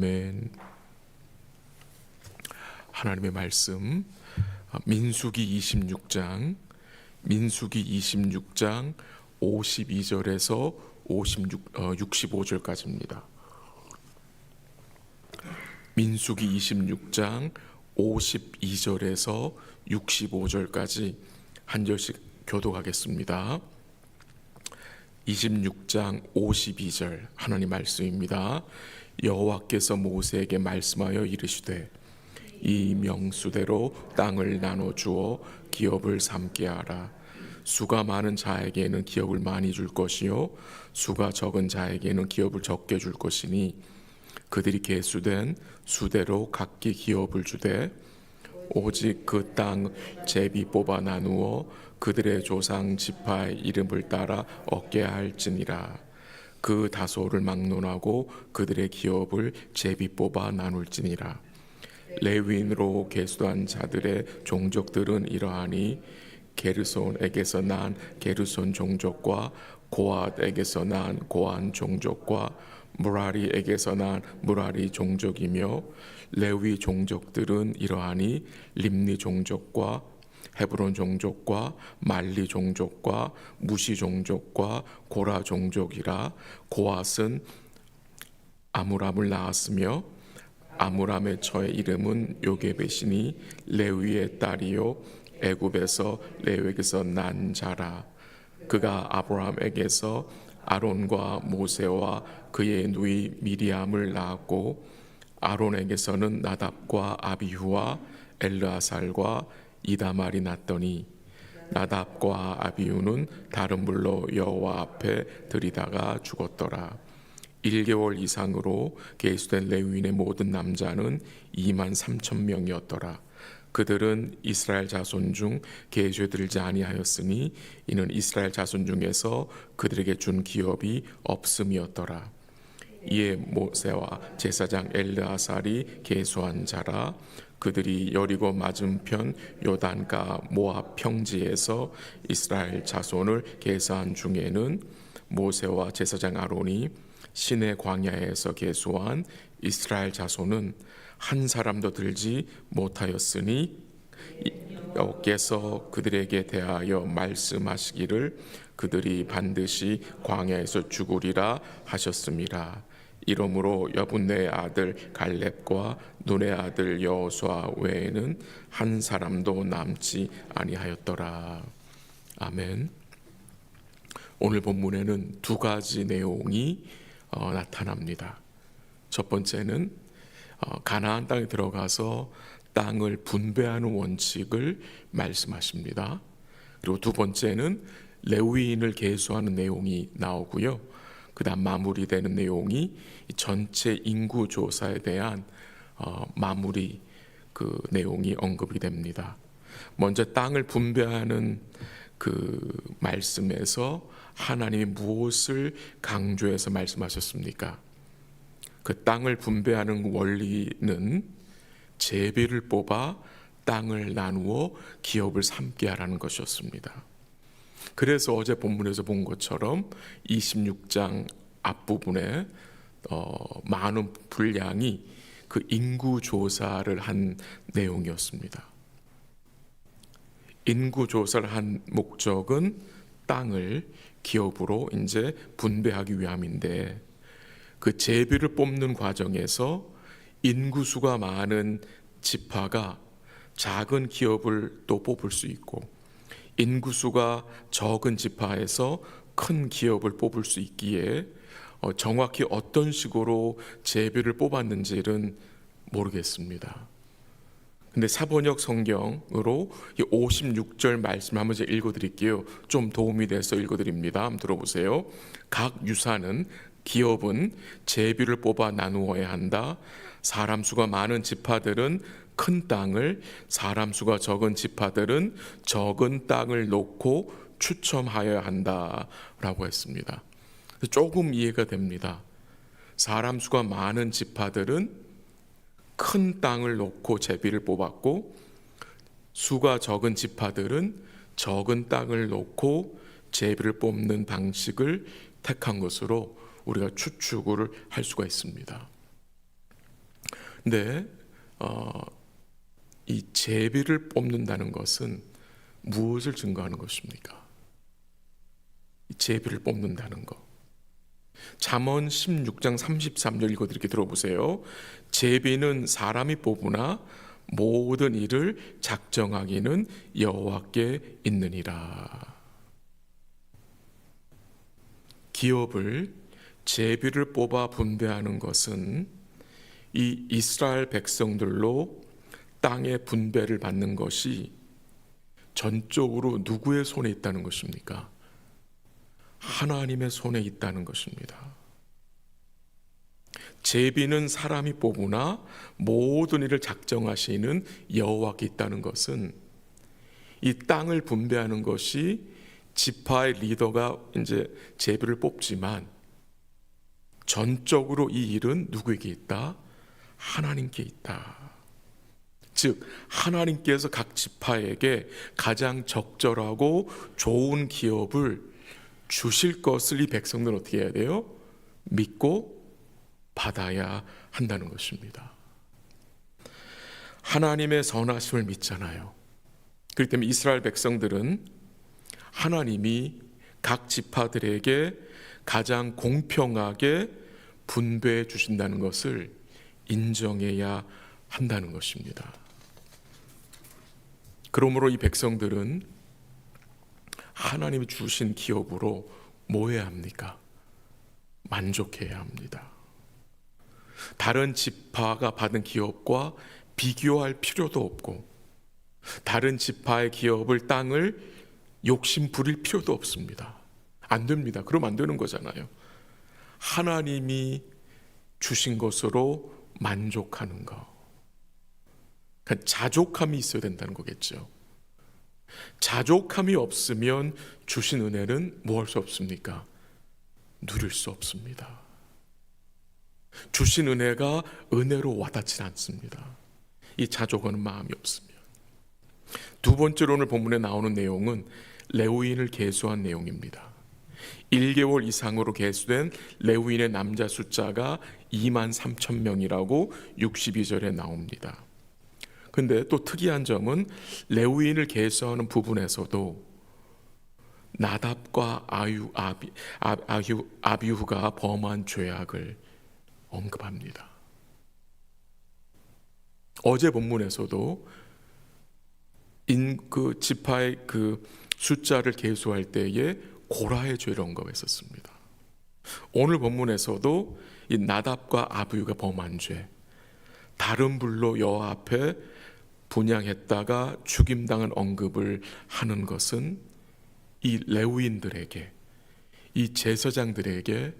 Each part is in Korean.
아멘. 하나님의 말씀 아, 민수기 26장 민수기 26장 52절에서 56 어, 65절까지입니다. 민수기 26장 52절에서 65절까지 한 절씩 교독하겠습니다. 26장 52절 하나님 말씀입니다. 여호와께서 모세에게 말씀하여 이르시되 이 명수대로 땅을 나눠 주어 기업을 삼게 하라. 수가 많은 자에게는 기업을 많이 줄 것이요 수가 적은 자에게는 기업을 적게 줄 것이니 그들이 계수된 수대로 각기 기업을 주되 오직 그 땅 제비 뽑아 나누어 그들의 조상 지파의 이름을 따라 얻게 할지니라 그 다소를 막론하고 그들의 기업을 제비 뽑아 나눌지니라. 레위인으로 계수한 자들의 종족들은 이러하니 게르손에게서 난 게르손 종족과 고앗에게서 난 고안 종족과 무라리에게서 난 무라리 종족이며 레위 종족들은 이러하니 림니 종족과 헤브론 종족과 말리 종족과 무시 종족과 고라 종족이라 고앗은 아무람을 낳았으며 아무람의 처의 이름은 요게벳이니 레위의 딸이요 애굽에서 레위에게서 난 자라. 그가 아브라함에게서 아론과 모세와 그의 누이 미리암을 낳았고 아론에게서는 나답과 아비후와 엘르아살과 이다말이 낳더니 나답과 아비후는 다른 불로 여호와 앞에 들이다가 죽었더라. 1개월 이상으로 계수된 레위인의 모든 남자는 2만 3천 명이었더라. 그들은 이스라엘 자손 중 계주에 들지 아니하였으니 이는 이스라엘 자손 중에서 그들에게 준 기업이 없음이었더라. 이에 모세와 제사장 엘르아살이 계수한 자라 그들이 여리고 맞은편 요단가 모압 평지에서 이스라엘 자손을 계산한 중에는 모세와 제사장 아론이 신의 광야에서 계수한 이스라엘 자손은 한 사람도 들지 못하였으니 여호께서 그들에게 대하여 말씀하시기를 그들이 반드시 광야에서 죽으리라 하셨습니다. 이러므로 여분네의 아들 갈렙과 눈의 아들 여호수아 외에는 한 사람도 남지 아니하였더라. 아멘. 오늘 본문에는 두 가지 내용이 어, 나타납니다. 첫 번째는 어, 가나안 땅에 들어가서 땅을 분배하는 원칙을 말씀하십니다. 그리고 두 번째는 레위인을 계수하는 내용이 나오고요. 그다음 마무리되는 내용이 전체 인구 조사에 대한 어, 마무리 그 내용이 언급이 됩니다. 먼저 땅을 분배하는 그 말씀에서 하나님이 무엇을 강조해서 말씀하셨습니까? 그 땅을 분배하는 원리는 제비를 뽑아 땅을 나누어 기업을 삼게 하라는 것이었습니다. 그래서 어제 본문에서 본 것처럼 26장 앞부분에 어, 많은 분량이 그 인구 조사를 한 내용이었습니다. 인구 조사를 한 목적은 땅을 기업으로 이제 분배하기 위함인데 그 제비를 뽑는 과정에서 인구수가 많은 지파가 작은 기업을 또 뽑을 수 있고 인구수가 적은 지파에서 큰 기업을 뽑을 수 있기에 어, 정확히 어떤 식으로 제비를 뽑았는지는 모르겠습니다. 근데 사번역 성경으로 56절 말씀 한번 제가 읽어드릴게요. 좀 도움이 돼서 읽어드립니다. 한번 들어보세요. 각 유사는 기업은 제비를 뽑아 나누어야 한다. 사람 수가 많은 지파들은 큰 땅을, 사람 수가 적은 지파들은 적은 땅을 놓고 추첨하여야 한다라고 했습니다. 조금 이해가 됩니다. 사람 수가 많은 지파들은 큰 땅을 놓고 제비를 뽑았고 수가 적은 지파들은 적은 땅을 놓고 제비를 뽑는 방식을 택한 것으로 우리가 추측을 할 수가 있습니다. 근데 어, 이 제비를 뽑는다는 것은 무엇을 증거하는 것입니까? 이 제비를 뽑는다는 것. 잠언 16장 33절 읽어 드릴게 들어보세요. 제비는 사람이 뽑으나 모든 일을 작정하기는 여호와께 있느니라. 기업을 제비를 뽑아 분배하는 것은 이 이스라엘 백성들로 땅의 분배를 받는 것이 전적으로 누구의 손에 있다는 것입니까? 하나님의 손에 있다는 것입니다. 제비는 사람이 뽑으나 모든 일을 작정하시는 여호와께 있다는 것은 이 땅을 분배하는 것이 지파의 리더가 이제 제비를 뽑지만 전적으로 이 일은 누구에게 있다? 하나님께 있다. 즉 하나님께서 각 지파에게 가장 적절하고 좋은 기업을 주실 것을 이 백성들은 어떻게 해야 돼요? 믿고 받아야 한다는 것입니다. 하나님의 선하심을 믿잖아요. 그렇기 때문에 이스라엘 백성들은 하나님이 각 지파들에게 가장 공평하게 분배해 주신다는 것을 인정해야 한다는 것입니다. 그러므로 이 백성들은 하나님이 주신 기업으로 뭐 해야 합니까? 만족해야 합니다. 다른 지파가 받은 기업과 비교할 필요도 없고 다른 지파의 기업을 땅을 욕심 부릴 필요도 없습니다. 안 됩니다. 그럼 안 되는 거잖아요. 하나님이 주신 것으로 만족하는 거. 그러니까 자족함이 있어야 된다는 거겠죠. 자족함이 없으면 주신 은혜는 뭐 할 수 없습니까? 누릴 수 없습니다. 주신 은혜가 은혜로 와닿지 않습니다. 이 자족하는 마음이 없으면. 두 번째로 오늘 본문에 나오는 내용은 레위인을 계수한 내용입니다. 1개월 이상으로 계수된 레위인의 남자 숫자가 2만 3천 명이라고 62절에 나옵니다. 근데 또 특이한 점은 레위인을 계수하는 부분에서도 나답과 아유 아비 아, 아유 아비후가 범한 죄악을 언급합니다. 어제 본문에서도 인 그 지파의 그 숫자를 계수할 때에 고라의 죄를 언급했었습니다. 오늘 본문에서도 이 나답과 아비후가 범한 죄 다른 불로 여호와 앞에 분양했다가 죽임당한 언급을 하는 것은 이 레위인들에게 이 제사장들에게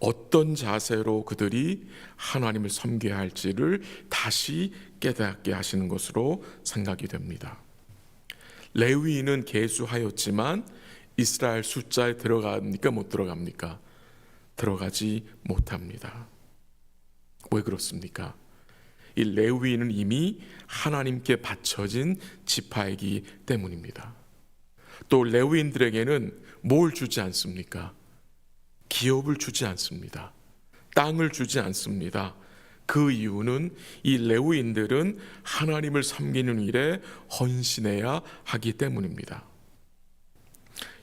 어떤 자세로 그들이 하나님을 섬겨야 할지를 다시 깨닫게 하시는 것으로 생각이 됩니다. 레위인은 계수하였지만 이스라엘 숫자에 들어갑니까 못 들어갑니까? 들어가지 못합니다. 왜 그렇습니까? 이 레위인은 이미 하나님께 바쳐진 지파이기 때문입니다. 또 레위인들에게는 뭘 주지 않습니까? 기업을 주지 않습니다. 땅을 주지 않습니다. 그 이유는 이 레위인들은 하나님을 섬기는 일에 헌신해야 하기 때문입니다.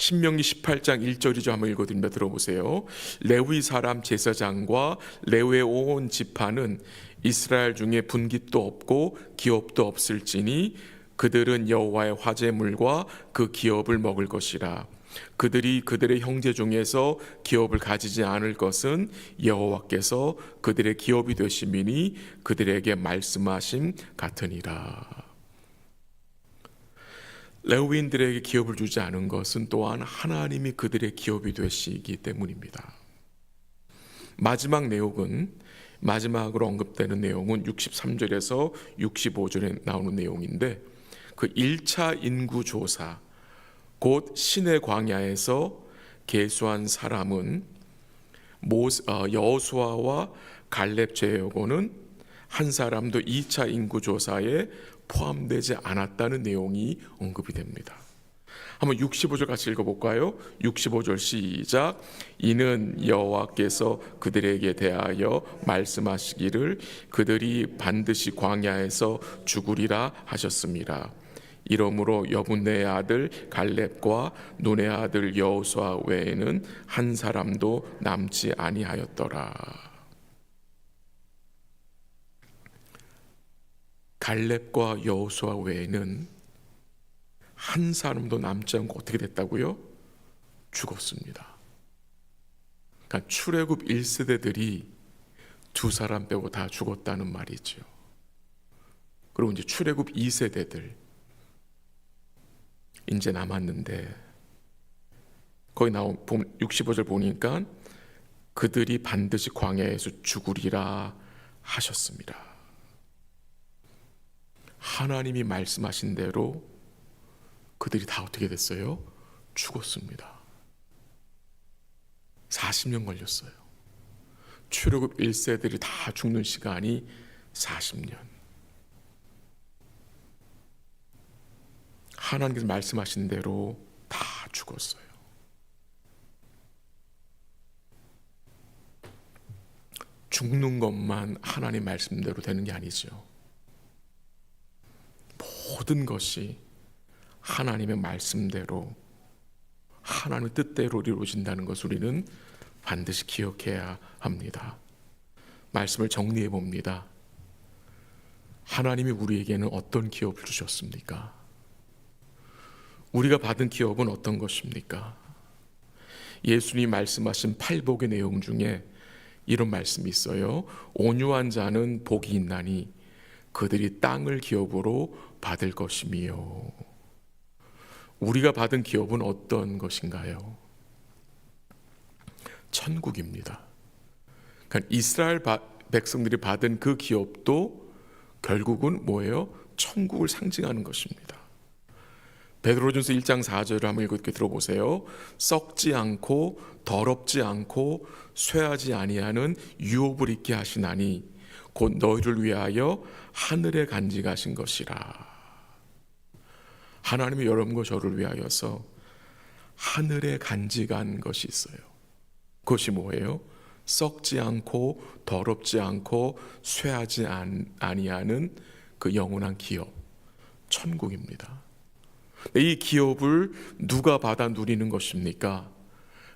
신명기 18장 1절이죠. 한번 읽어드립니다. 들어보세요. 레위 사람 제사장과 레위의 온 지파는 이스라엘 중에 분깃도 없고 기업도 없을지니 그들은 여호와의 화제물과 그 기업을 먹을 것이라. 그들이 그들의 형제 중에서 기업을 가지지 않을 것은 여호와께서 그들의 기업이 되심이니 그들에게 말씀하심 같으니라. 레위인들에게 기업을 주지 않은 것은 또한 하나님이 그들의 기업이 되시기 때문입니다. 마지막 내용은 마지막으로 언급되는 내용은 63절에서 65절에 나오는 내용인데 그 1차 인구 조사 곧 신의 광야에서 계수한 사람은 어, 여호수아와 갈렙 제여고는 한 사람도 2차 인구 조사에 포함되지 않았다는 내용이 언급이 됩니다. 한번 65절 같이 읽어볼까요? 65절 시작. 이는 여호와께서 그들에게 대하여 말씀하시기를 그들이 반드시 광야에서 죽으리라 하셨습니다. 이러므로 여분네의 아들 갈렙과 논의 아들 여호수아 외에는 한 사람도 남지 아니하였더라. 갈렙과 여호수아 외에는 한 사람도 남지 않고 어떻게 됐다고요? 죽었습니다. 그러니까 출애굽 1세대들이 두 사람 빼고 다 죽었다는 말이죠. 그리고 이제 출애굽 2세대들 이제 남았는데 거기 나온 65절 보니까 그들이 반드시 광야에서 죽으리라 하셨습니다. 하나님이 말씀하신 대로 그들이 다 어떻게 됐어요? 죽었습니다. 40년 걸렸어요. 출애굽 1세들이 다 죽는 시간이 40년. 하나님께서 말씀하신 대로 다 죽었어요. 죽는 것만 하나님 말씀대로 되는 게 아니죠. 모든 것이 하나님의 말씀대로 하나님의 뜻대로 이루어진다는 것을 우리는 반드시 기억해야 합니다. 말씀을 정리해 봅니다. 하나님이 우리에게는 어떤 기업을 주셨습니까? 우리가 받은 기업은 어떤 것입니까? 예수님 말씀하신 팔복의 내용 중에 이런 말씀이 있어요. 온유한 자는 복이 있나니 그들이 땅을 기업으로 받을 것이미요. 우리가 받은 기업은 어떤 것인가요? 천국입니다. 그러니까 이스라엘 백성들이 받은 그 기업도 결국은 뭐예요? 천국을 상징하는 것입니다. 베드로전서 1장 4절을 한번 읽어 들어보세요. 썩지 않고 더럽지 않고 쇠하지 아니하는 유업을 있게 하시나니 곧 너희를 위하여 하늘에 간직하신 것이라. 하나님이 여러분과 저를 위하여서 하늘에 간직한 것이 있어요. 그것이 뭐예요? 썩지 않고 더럽지 않고 쇠하지 아니하는 그 영원한 기업, 천국입니다. 이 기업을 누가 받아 누리는 것입니까?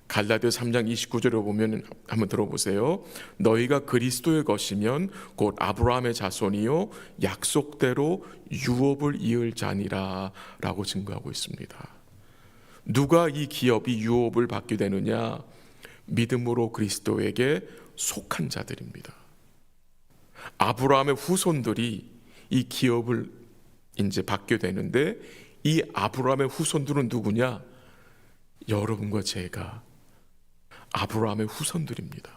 갈라디아 3장 29절에 보면 한번 들어보세요. 너희가 그리스도의 것이면 곧 아브라함의 자손이요 약속대로 유업을 이을 자니라라고 증거하고 있습니다. 누가 이 기업이 유업을 받게 되느냐? 믿음으로 그리스도에게 속한 자들입니다. 아브라함의 후손들이 이 기업을 이제 받게 되는데 이 아브라함의 후손들은 누구냐? 여러분과 제가 아브라함의 후손들입니다.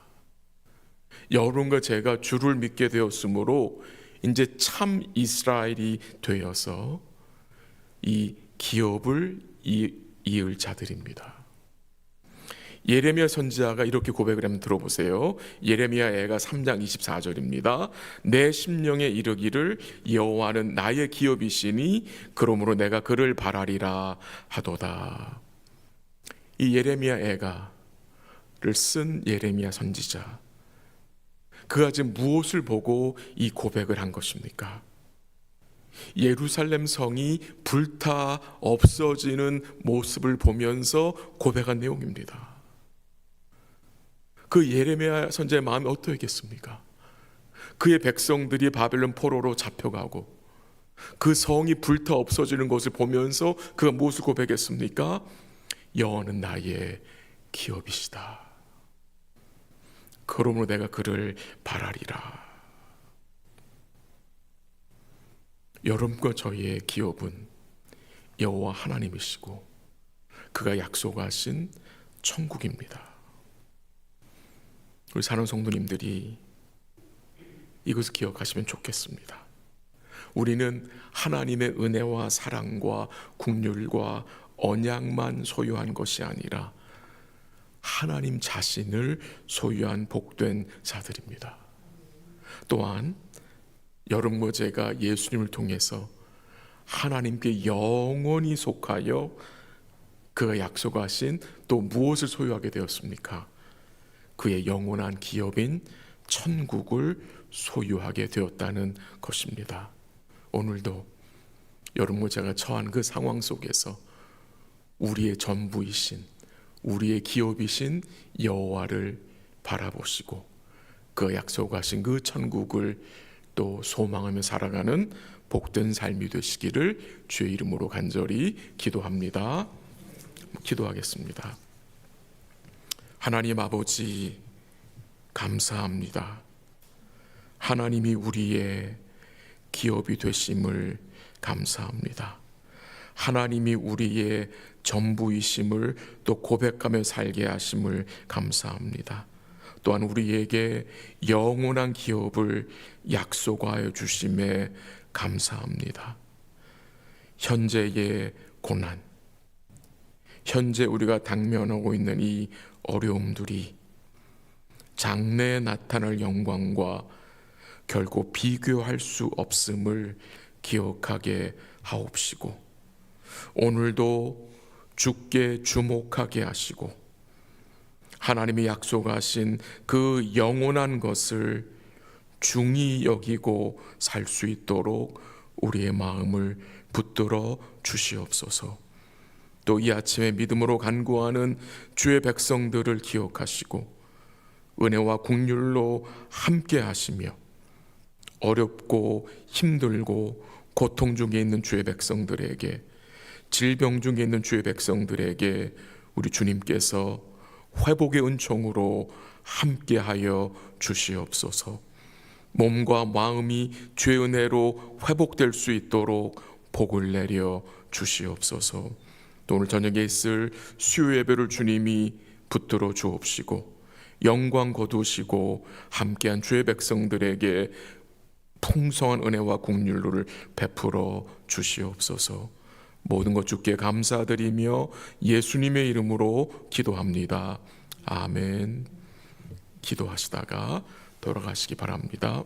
여러분과 제가 주를 믿게 되었으므로 이제 참 이스라엘이 되어서 이 기업을 이을 자들입니다. 예레미야 선지자가 이렇게 고백을 한번 들어보세요. 예레미야 애가 3장 24절입니다. 내 심령에 이르기를 여호와는 나의 기업이시니 그러므로 내가 그를 바라리라 하도다. 이 예레미야 애가 를 쓴 예레미야 선지자. 그가 지금 무엇을 보고 이 고백을 한 것입니까? 예루살렘 성이 불타 없어지는 모습을 보면서 고백한 내용입니다. 그 예레미야 선지자의 마음이 어떠했겠습니까? 그의 백성들이 바벨론 포로로 잡혀가고 그 성이 불타 없어지는 것을 보면서 그가 무엇을 고백했습니까? 여호는 나의 기업이시다. 그러므로 내가 그를 바라리라. 여러분과 저희의 기업은 여호와 하나님이시고 그가 약속하신 천국입니다. 우리 사는 성도님들이 이것을 기억하시면 좋겠습니다. 우리는 하나님의 은혜와 사랑과 국률과 언약만 소유한 것이 아니라 하나님 자신을 소유한 복된 자들입니다. 또한 여러분과 제가 예수님을 통해서 하나님께 영원히 속하여 그가 약속하신 또 무엇을 소유하게 되었습니까? 그의 영원한 기업인 천국을 소유하게 되었다는 것입니다. 오늘도 여러분과 제가 처한 그 상황 속에서 우리의 전부이신 우리의 기업이신 여호와를 바라보시고 그 약속하신 그 천국을 또 소망하며 살아가는 복된 삶이 되시기를 주의 이름으로 간절히 기도합니다. 기도하겠습니다. 하나님 아버지 감사합니다. 하나님이 우리의 기업이 되심을 감사합니다. 하나님이 우리의 전부이심을 또 고백하며 살게 하심을 감사합니다. 또한 우리에게 영원한 기업을 약속하여 주심에 감사합니다. 현재의 고난, 현재 우리가 당면하고 있는 이 어려움들이 장래에 나타날 영광과 결코 비교할 수 없음을 기억하게 하옵시고 오늘도 주께 주목하게 하시고 하나님이 약속하신 그 영원한 것을 중히 여기고 살 수 있도록 우리의 마음을 붙들어 주시옵소서. 또 이 아침에 믿음으로 간구하는 주의 백성들을 기억하시고 은혜와 국률로 함께 하시며 어렵고 힘들고 고통 중에 있는 주의 백성들에게 질병 중에 있는 주의 백성들에게 우리 주님께서 회복의 은총으로 함께하여 주시옵소서. 몸과 마음이 주의 은혜로 회복될 수 있도록 복을 내려 주시옵소서. 또 오늘 저녁에 있을 수요 예배를 주님이 붙들어 주옵시고 영광 거두시고 함께한 주의 백성들에게 풍성한 은혜와 국률을 베풀어 주시옵소서. 모든 것 주께 감사드리며 예수님의 이름으로 기도합니다. 아멘. 기도하시다가 돌아가시기 바랍니다.